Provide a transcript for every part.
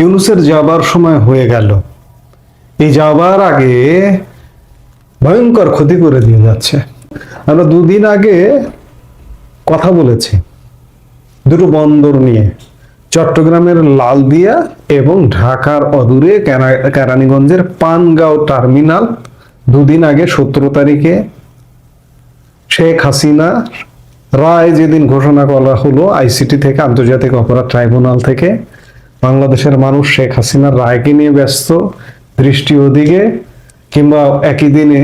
ইউনুসের যাবার সময় হয়ে গেল। এই যাবার আগে ভয়ঙ্কর ক্ষতি করে দিয়ে যাচ্ছে। আমরা দুদিন আগে কথা বলেছি দুটো বন্দর নিয়ে, চট্টগ্রামের লালদিয়া এবং ঢাকার অদূরে কেরানীগঞ্জের পানগাঁও টার্মিনাল। দুদিন আগে সতেরো তারিখে শেখ হাসিনা রায় যেদিন ঘোষণা করা হলো আইসিটি থেকে, আন্তর্জাতিক অপরাধ ট্রাইব্যুনাল থেকে বাংলাদেশের মানুষ শেখ হাসিনার রায়কে নিয়ে ব্যস্ত, দৃষ্টি ওদিকে, কিংবা একই দিনে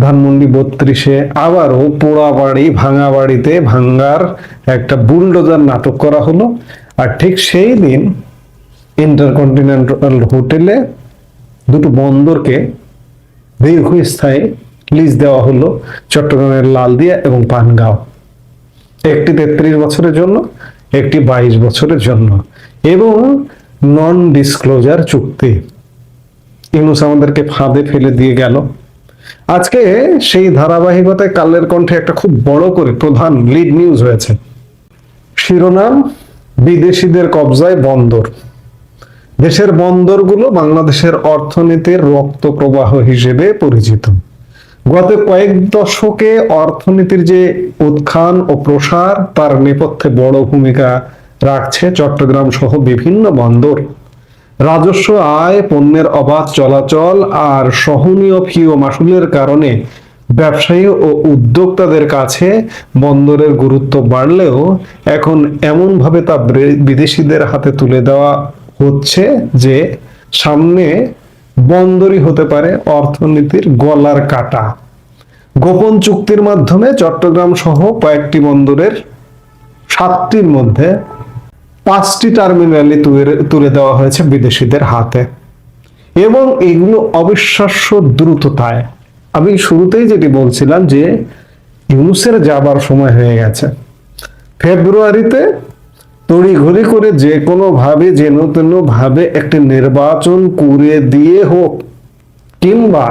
ধানমন্ডি বত্রিশে আবারও পোড়া বাড়ি, ভাঙা বাড়িতে ভাঙ্গার একটা বুলডোজার নাটক করা হলো। আর ঠিক সেই দিন ইন্টারকন্টিনেন্টাল হোটেলে দুটো বন্দরকে দীর্ঘস্থায়ী লিজ দেওয়া হলো চট্টগ্রামের লালদিয়া এবং পানগাঁও। একটি তেত্রিশ বছরের জন্য, একটি বাইশ বছরের জন্য। এবং নন ডিসক্লোজার চুক্তি। ইউনুস আমাদেরকে ফাঁদে ফেলে দিয়ে গেল। আজকে সেই ধারাবাহিকতায় কালের কণ্ঠে একটা খুব বড় করে প্রধান লিড নিউজ হয়েছে। শিরোনাম, বিদেশিদের কবজায় বন্দর। দেশের বন্দরগুলো বাংলাদেশের অর্থনীতির রক্ত প্রবাহ হিসেবে পরিচিত। গত কয়েক দশকে অর্থনীতির যে উত্থান ও প্রসার, তার নেপথ্যে বড় ভূমিকা রাখছে চট্টগ্রাম সহ বিভিন্ন বন্দর। রাজস্ব আয়, পণ্যের অবাধ চলাচল আর সহনীয় ফি ও মাসুলের কারণে ব্যবসায়ী ও উদ্যোক্তাদের কাছে বন্দরের গুরুত্ব বাড়লেও এখন এমনভাবে তা বিদেশিদের হাতে তুলে দেওয়া হচ্ছে যে সামনে বন্দরই হতে পারে অর্থনীতির গলার কাটা। গোপন চুক্তির মাধ্যমে চট্টগ্রাম সহ কয়েকটি বন্দরের সাতটির মধ্যে পাঁচটি টার্মিনালে তুলে দেওয়া হয়েছে বিদেশিদের হাতে। এবং এগুলো অবিশ্বাস্য দ্রুততায়। আমি শুরুতেই যেটি বলছিলাম যে, ইউনুসের যাবার সময় হয়ে গেছে। ফেব্রুয়ারিতে তড়িঘড়ি করে যে কোনো ভাবে যেন তেন ভাবে একটি নির্বাচন করে দিয়ে হোক, কিংবা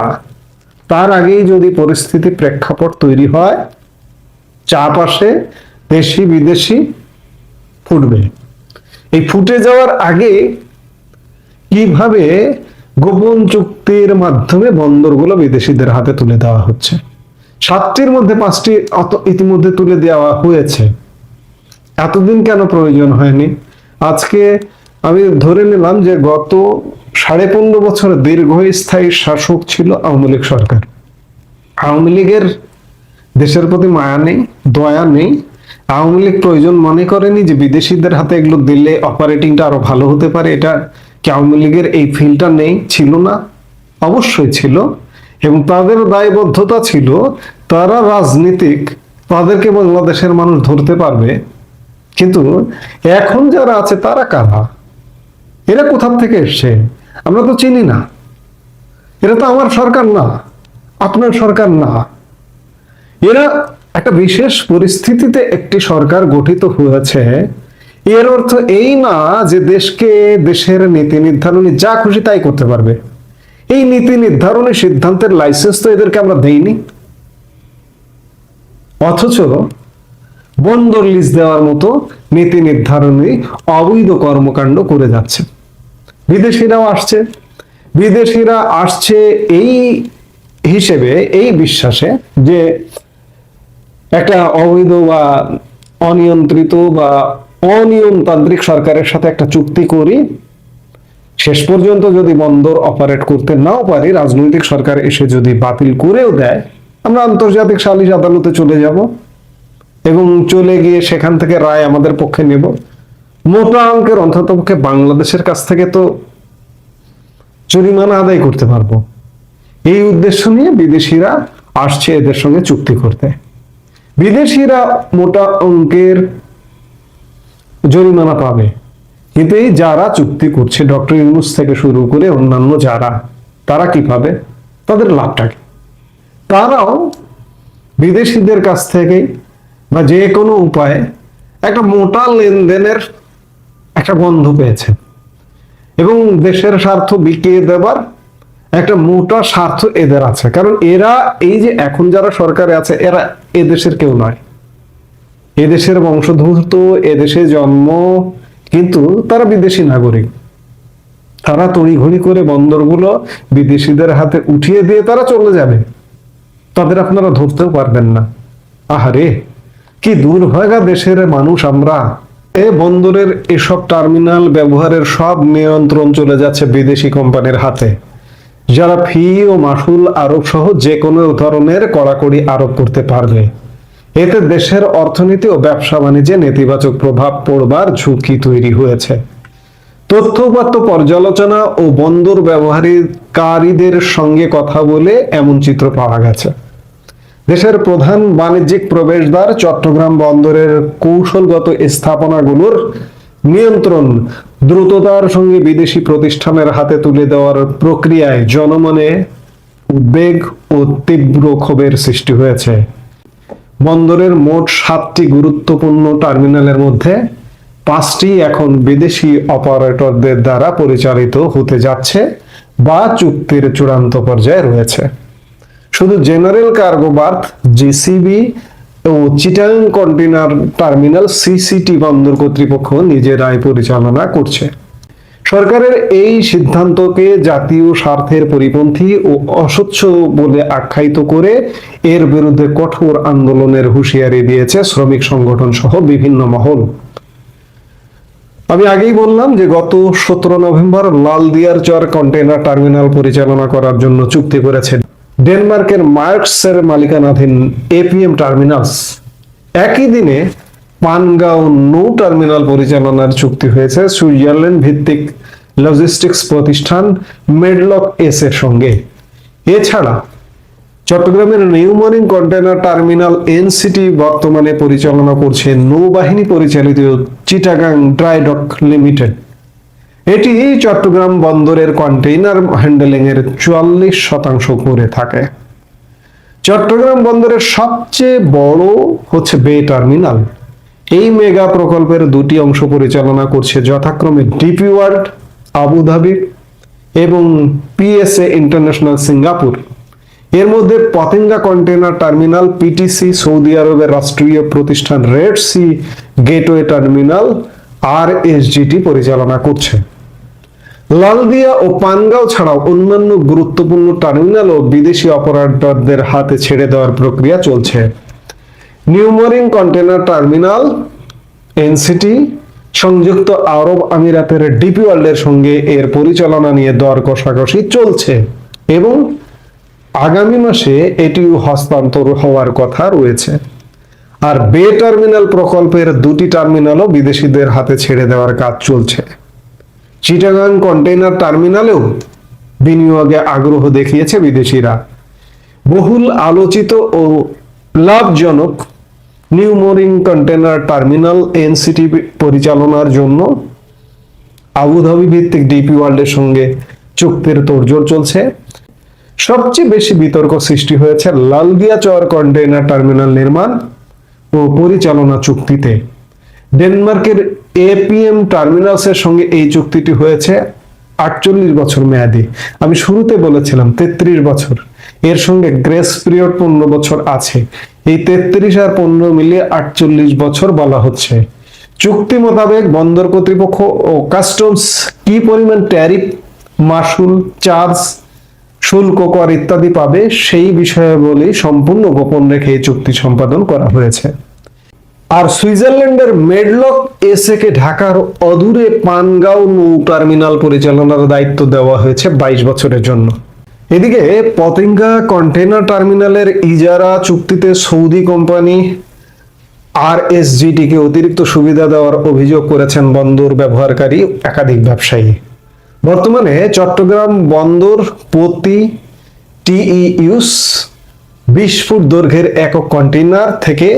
তার আগেই যদি পরিস্থিতি প্রেক্ষাপট তৈরি হয় আসে দেশি বিদেশি ফুটবে। এই ফুটে যাওয়ার আগে কীভাবে গোপন চুক্তির মাধ্যমে বন্দরগুলো বিদেশিদের হাতে তুলে দেওয়া হচ্ছে? সাতটির মধ্যে পাঁচটি ইতিমধ্যে তুলে দেওয়া হয়েছে। এতদিন কেন প্রয়োজন হয়নি? আজকে আমি ধরে নিলাম যে গত সাড়ে পনেরো বছর দীর্ঘস্থায়ী শাসক ছিল আওয়ামী লীগ সরকার। আওয়ামী লীগের দেশের প্রতি মায়া নেই, দয়া নেই আওয়ামী লীগ প্রয়োজন মনে করেনি যে বিদেশিদের হাতে এগুলো দিলে অপারেটিংটা আরও ভালো হতে পারে? এটা কি আওয়ামী লীগের এই ফিলটা নেই? ছিল না? অবশ্যই ছিল। এবং তাদের দায়বদ্ধতা ছিল, তারা রাজনীতিক, তাদেরকে বাংলাদেশের মানুষ ধরতে পারবে। কিন্তু এখন যারা আছে, তারা কারা? এরা কোথা থেকে এসছে? আমরা তো চিনি না। এরা তো আমার সরকার না। আপনার সরকার না। এরা একটা বিশেষ পরিস্থিতিতে একটি সরকার গঠিত হয়েছে। এর অর্থ এই না যে দেশকে দেশের নীতি নির্ধারণী যা খুশি তাই করতে পারবে। এই নীতি নির্ধারণী সিদ্ধান্তের লাইসেন্স তো এদেরকে আমরা দেইনি। অথচ বন্দর লিজ দেওয়ার মতো নীতি নির্ধারণী অবৈধ কর্মকাণ্ড করে যাচ্ছে। বিদেশিরাও আসছে। বিদেশিরা আসছে এই হিসেবে, এই বিশ্বাসে যে একটা অবৈধ বা অনিয়ন্ত্রিত বা অনিয়মতান্ত্রিক সরকারের সাথে একটা চুক্তি করি, শেষ পর্যন্ত যদি বন্দর অপারেট করতে নাও পারি, রাজনৈতিক সরকার এসে যদি বাতিল করেও দেয়, আমরা আন্তর্জাতিক সালিশ আদালতে চলে যাব এবং চলে গিয়ে সেখান থেকে রায় আমাদের পক্ষে নেব। মোটা অঙ্কের অন্ততপক্ষে বাংলাদেশের কাছ থেকে তো জরিমানা আদায় করতে পারব। এই উদ্দেশ্য নিয়ে বিদেশিরা আসছে এদের সঙ্গে চুক্তি করতে। বিদেশিরা মোটা অঙ্কের জরিমানা পাবে। এই যারা চুক্তি করছে, ডক্টর ইউনুস থেকে শুরু করে অন্যান্য যারা, তারা কি পাবে? তাদের লাভটা কি? তারাও বিদেশিদের কাছ থেকে বা যে কোনো উপায়ে একটা মোটা লেনদেনের একটা গন্ধ পেয়েছে। এবং দেশের স্বার্থ বিকিয়ে দেবার একটা মোটা স্বার্থ এদের আছে। কারণ এরা এই যে এখন যারা সরকারে আছে, এরা এদেশের কেউ নয়। এদেশের বংশোদ্ভূত এদেশে জন্ম, কিন্তু তারা বিদেশি নাগরিক। তারা তড়িঘড়ি করে বন্দরগুলো বিদেশিদের হাতে উঠিয়ে দিয়ে তারা চলে যাবে। তাদের আপনারা ধরতেও পারবেন না। আহারে, কি দুর্ভাগা দেশের মানুষ আমরা। এ বন্দরের এসব টার্মিনাল ব্যবহারের সব নিয়ন্ত্রণ চলে যাচ্ছে বিদেশি কোম্পানির হাতে। যারা ফি ও মাসুল আরোপ সহ যে কোনো ধরনের কড়াকড়ি আরোপ করতে পারবে। এতে দেশের অর্থনীতি ও ব্যবসা বাণিজ্যে নেতিবাচক প্রভাব পড়বার ঝুঁকি তৈরি হয়েছে। তথ্যপাত্য পর্যালোচনা ও বন্দর ব্যবহারকারীদের সঙ্গে কথা বলে এমন চিত্র পাওয়া গেছে। দেশের প্রধান বাণিজ্যিক প্রবেশদ্বার চট্টগ্রাম বন্দরের কৌশলগত স্থাপনাগুলোর নিয়ন্ত্রণ দ্রুততার সঙ্গে বিদেশি প্রতিষ্ঠানের হাতে তুলে দেওয়ার প্রক্রিয়ায় জনমনে উদ্বেগ ও তীব্র ক্ষোভের সৃষ্টি হয়েছে। বন্দরের মোট সাতটি গুরুত্বপূর্ণ টার্মিনালের মধ্যে পাঁচটি এখন বিদেশি অপারেটরদের দ্বারা পরিচালিত হতে যাচ্ছে বা চুক্তির চূড়ান্ত পর্যায়ে রয়েছে। শুধু জেনারেল কার্গো বার্থ, জিসিবি ও চিটাং কন্টেনার টার্মিনাল সিসিটি বন্দর কর্তৃপক্ষ নিজেরাই পরিচালনা করছে। সরকারের এই সিদ্ধান্তকে জাতীয় স্বার্থের পরিপন্থী ও অস্বচ্ছ বলে আখ্যায়িত করে এর বিরুদ্ধে কঠোর আন্দোলনের হুঁশিয়ারি দিয়েছে শ্রমিক সংগঠন সহ বিভিন্ন মহল। আমি আগেই বললাম যে গত সতেরো নভেম্বর লালদিয়ার চর কন্টেনার টার্মিনাল পরিচালনা করার জন্য চুক্তি করেছে ডেনমার্কের মার্কসের মালিকানাধীন এপিএম টার্মিনালস একই দিনে পানগাঁও নৌ টার্মিনাল পরিচালনার চুক্তি হয়েছে সুইজারল্যান্ড ভিত্তিক লজিস্টিক্স প্রতিষ্ঠান মেডলক এস এর সঙ্গে। এছাড়া, চট্টগ্রামের নিউমরিং কন্টেনার টার্মিনাল এনসিটি বর্তমানে পরিচালনা করছে নৌবাহিনী পরিচালিত চিটাগাং ড্রাইডক লিমিটেড। এটি চট্টগ্রাম বন্দরের কন্টেইনার হ্যান্ডেলিং এর চুয়াল্লিশ শতাংশ করে থাকে। চট্টগ্রাম বন্দরের সবচেয়ে বড় হচ্ছে বে টার্মিনাল। এই মেগা প্রকল্পের দুটি অংশ পরিচালনা করছে যথাক্রমে ডিপি ওয়ার্ল্ড, আবুধাবি এবং পিএসএ ইন্টারন্যাশনাল সিঙ্গাপুর। এর মধ্যে Patenga container terminal, PTC, Saudi আরবের রাষ্ট্রীয় প্রতিষ্ঠান রেড সি গেটওয়ে টার্মিনাল, আর এসজিটি পরিচালনা করছে। লালদিয়া ও পানগাঁও ছাড়াও অন্যান্য গুরুত্বপূর্ণ টার্মিনাল ও বিদেশি অপারেটরদের হাতে ছেড়ে দেওয়ার প্রক্রিয়া চলছে। নিউমরিং কন্টেনার টার্মিনাল, এনসিটি, সংযুক্ত আরব আমিরাতের ডিপি ওয়ার্ল্ডের সঙ্গে এর পরিচালনা নিয়ে দর কষাকষি চলছে এবং আগামী মাসে এটিও হস্তান্তর হওয়ার কথা রয়েছে। আর বে টার্মিনাল প্রকল্পের দুটি টার্মিনালও বিদেশিদের হাতে ছেড়ে দেওয়ার কাজ চলছে। চিটাগাং কন্টেইনার টার্মিনালেও বিনিয়োগে আগ্রহ দেখিয়েছে বিদেশিরা। বহুল আলোচিত ও লাভজনক নিউমোরিং কন্টেনার টার্মিনাল এনসিটি পরিচালনার জন্য আবুধাবি ভিত্তিক ডিপি ওয়ার্ল্ডের সঙ্গে চুক্তির তোড়জোড় চলছে। সবচেয়ে বেশি বিতর্ক সৃষ্টি হয়েছে লালদিয়া চর কন্টেইনার টার্মিনাল নির্মাণ ও পরিচালনা চুক্তিতে। ডেনমার্কের এপিএম টার্মিনালসের সঙ্গে এই চুক্তিটি হয়েছে আটচল্লিশ বছর মেয়াদি। আমি শুরুতে বলেছিলাম তেত্রিশ বছর। এর সঙ্গে গ্রেস পিরিয়ড পনেরো বছর আছে। এই তেত্রিশ আর পনেরো মিলিয়ে আটচল্লিশ বছর বলা হচ্ছে। চুক্তি মোতাবেক বন্দর কর্তৃপক্ষ ও কাস্টমস কি পরিমাণ ট্যারিফ মাসুল চার্জ, শুল্ক, কর ইত্যাদি পাবে সেই বিষয়ে বলে সম্পূর্ণ গোপন রেখে এই চুক্তি সম্পাদন করা হয়েছে। আর সুইজারল্যান্ডের মেডলক এসে কে ঢাকার অদূরে পানগাঁও নৌ টার্মিনাল পরিচালনার দায়িত্ব দেওয়া হয়েছে বাইশ বছরের জন্য। এদিকে পতেঙ্গা কন্টেনার টার্মিনালের ইজারা চুক্তিতে সৌদি কোম্পানি আর কে অতিরিক্ত সুবিধা দেওয়ার অভিযোগ করেছেন বন্দর ব্যবহারকারী একাধিক ব্যবসায়ী। বর্তমানে চট্টগ্রাম বন্দর প্রতি টিইউস, বিশ ফুট দৈর্ঘ্যের একক কন্টেনার থেকে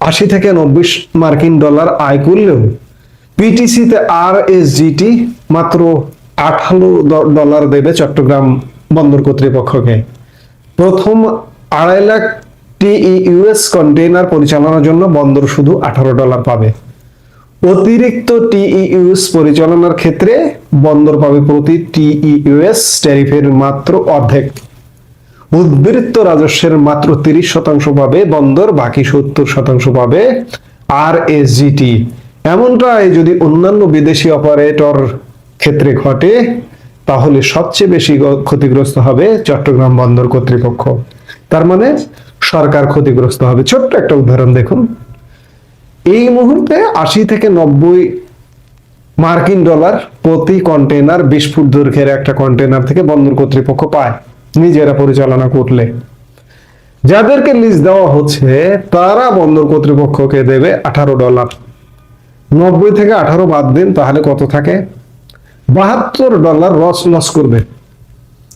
আশি থেকে নব্বই মার্কিন ডলার আয় করলেও পিটিসিতে আর এসজিটি মাত্র আঠারো ডলার দেবে চট্টগ্রাম বন্দর কর্তৃপক্ষকে। প্রথম আড়াই লাখ টিইউএস কন্টেইনার পরিচালনার জন্য বন্দর শুধু আঠারো ডলার পাবে। অতিরিক্ত টিইউএস পরিচালনার ক্ষেত্রে বন্দর পাবে প্রতি টিইউএস ট্যারিফের মাত্র অর্ধেক। উদ্বৃত্ত রাজস্বের মাত্র তিরিশ শতাংশ পাবে বন্দর, বাকি সত্তর শতাংশ পাবে আর এসজিটি এমনটাই যদি অন্যান্য বিদেশি অপারেটর ক্ষেত্রে ঘটে, তাহলে সবচেয়ে বেশি ক্ষতিগ্রস্ত হবে চট্টগ্রাম বন্দর কর্তৃপক্ষ। তার মানে সরকার ক্ষতিগ্রস্ত হবে। ছোট্ট একটা উদাহরণ দেখুন। এই মুহূর্তে আশি থেকে নব্বই মার্কিন ডলার প্রতি কন্টেনার বিশ ফুট দৈর্ঘ্যের একটা কন্টেনার থেকে বন্দর কর্তৃপক্ষ পায়। নিজেরা পরিচালনা করলে। যাদেরকে লিজ দেওয়া হচ্ছে, তারা বন্দর কর্তৃপক্ষকে দেবে আঠারো ডলার নব্বই থেকে আঠারো বাদ দিন, তাহলে কত থাকে? বাহাত্তর ডলার রস লস করবে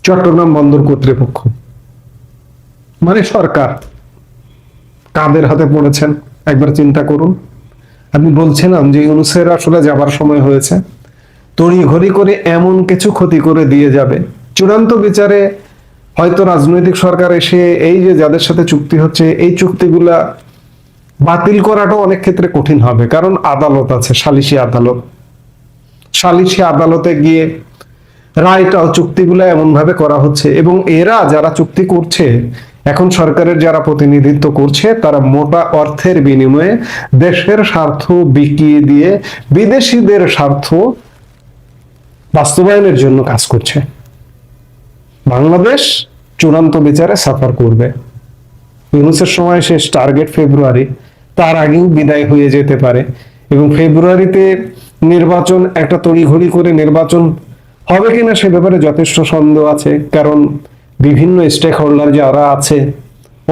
চট্টগ্রাম বন্দর কর্তৃপক্ষ। মানে সরকার। কাদের হাতে পড়েছেন? একবার চিন্তা করুন। আমি বলছিলাম যে ইউনুসের আসলে যাবার সময় হয়েছে। তড়িঘড়ি করে এমন কিছু ক্ষতি করে দিয়ে যাবে। চূড়ান্ত বিচারে হয়তো রাজনৈতিক সরকার এসে এই যে যাদের সাথে চুক্তি হচ্ছে, এই চুক্তিগুলা বাতিল করাটা অনেক ক্ষেত্রে কঠিন হবে। কারণ আদালত আছে সালিসি আদালত। সালিসি আদালতে গিয়ে রায়টাও চুক্তিগুলো এমন ভাবে করা হচ্ছে এবং এরা যারা চুক্তি করছে, এখন সরকারের যারা প্রতিনিধিত্ব করছে, তারা মোটা অর্থের বিনিময়ে দেশের স্বার্থ বিকিয়ে দিয়ে বিদেশিদের স্বার্থ বাস্তবায়নের জন্য কাজ করছে। বাংলাদেশ চূড়ান্ত বিচারে সাফার করবে। ইউনুসের সময় শেষ টার্গেট ফেব্রুয়ারি, তার আগেও বিদায় হয়ে যেতে পারে এবং ফেব্রুয়ারিতে নির্বাচন, একটা তড়িঘড়ি করে নির্বাচন হবে কিনা সে ব্যাপারে যথেষ্ট সন্দেহ আছে, কারণ বিভিন্ন স্টেক হোল্ডার যারা আছে,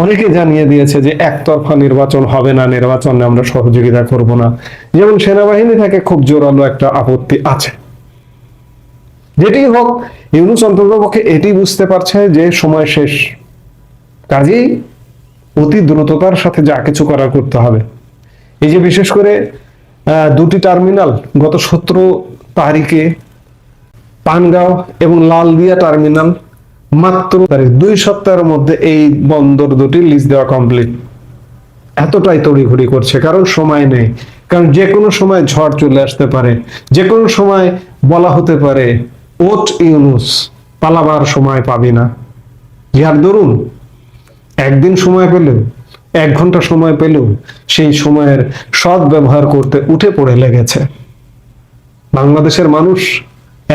অনেকে জানিয়ে দিয়েছে যে একতরফা নির্বাচন হবে না, নির্বাচনে আমরা সহযোগিতা করব না। যেমন সেনাবাহিনী থেকে খুব জোরালো একটা আপত্তি আছে। যেটি হোক, ইউনুস অন্তর্পক্ষে এটি বুঝতে পারছে যে সময় শেষ। কাজেই অতি দ্রুততার সাথে যা কিছু করার করতে হবে। এই যে বিশেষ করে দুটি টার্মিনাল গত সতেরো তারিখে পানগাঁও এবং লালদিয়া টার্মিনাল মাত্র দুই সপ্তাহের মধ্যে এই বন্দর দুটি লিজ দেওয়া কমপ্লিট এতটাই তড়িঘড়ি করছে, কারণ সময় নেই। কারণ যে কোনো সময় ঝড় চলে আসতে পারে, যে কোনো সময় বলা হতে পারে। ওট ইউনুস পালাবার সময় পাবি না। যার দরুন একদিন সময় পেলেও, এক ঘণ্টা সময় পেলেও সেই সময়ের সৎ ব্যবহার করতে উঠে পড়ে লেগেছে। বাংলাদেশের মানুষ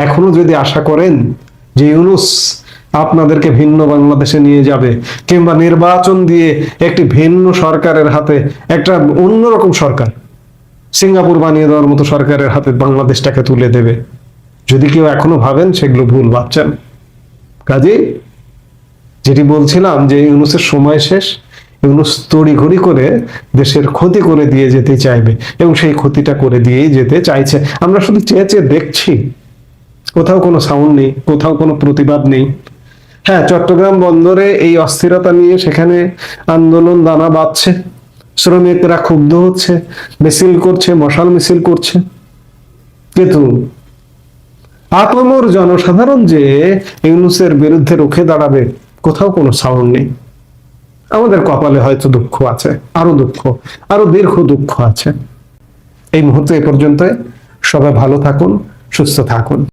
এখনও যদি আশা করেন যে ইউনুস আপনাদেরকে ভিন্ন বাংলাদেশে নিয়ে যাবে, কিংবা নির্বাচন দিয়ে একটি ভিন্ন সরকারের হাতে, একটা অন্যরকম সরকার, সিঙ্গাপুর বানিয়ে দেওয়ার মতো সরকারের হাতে বাংলাদেশটাকে তুলে দেবে যদি কেউ এখনও ভাবেন সেগুলো ভুল ভাবছেন। কাজেই যেটি বলছিলাম যে ইউনুসের সময় শেষ, ইউনুস তড়িঘড়ি করে দেশের ক্ষতি করে দিয়ে যেতে চাইবে এবং সেই ক্ষতিটা করে দিয়েই যেতে চাইছে। আমরা শুধু চেয়ে চেয়ে দেখছি। কোথাও কোনো সাউন্ড নেই, কোথাও কোনো প্রতিবাদ নেই। হ্যাঁ চট্টগ্রাম বন্দরে এই অস্থিরতা নিয়ে সেখানে আন্দোলন দানা বাঁধছে, শ্রমিকরা ক্ষুব্ধ হচ্ছে, মিছিল করছে, মশাল মিছিল করছে। কিন্তু আপামর জনসাধারণ যে ইউনুসের বিরুদ্ধে রুখে দাঁড়াবে, কোথাও কোনো সাউন্ড নেই। আমাদের কপালে হয়তো দুঃখ আছে, আরও দুঃখ, আরও দীর্ঘ দুঃখ আছে। এই মুহূর্তে এ পর্যন্ত সবাই ভালো থাকুন, সুস্থ থাকুন।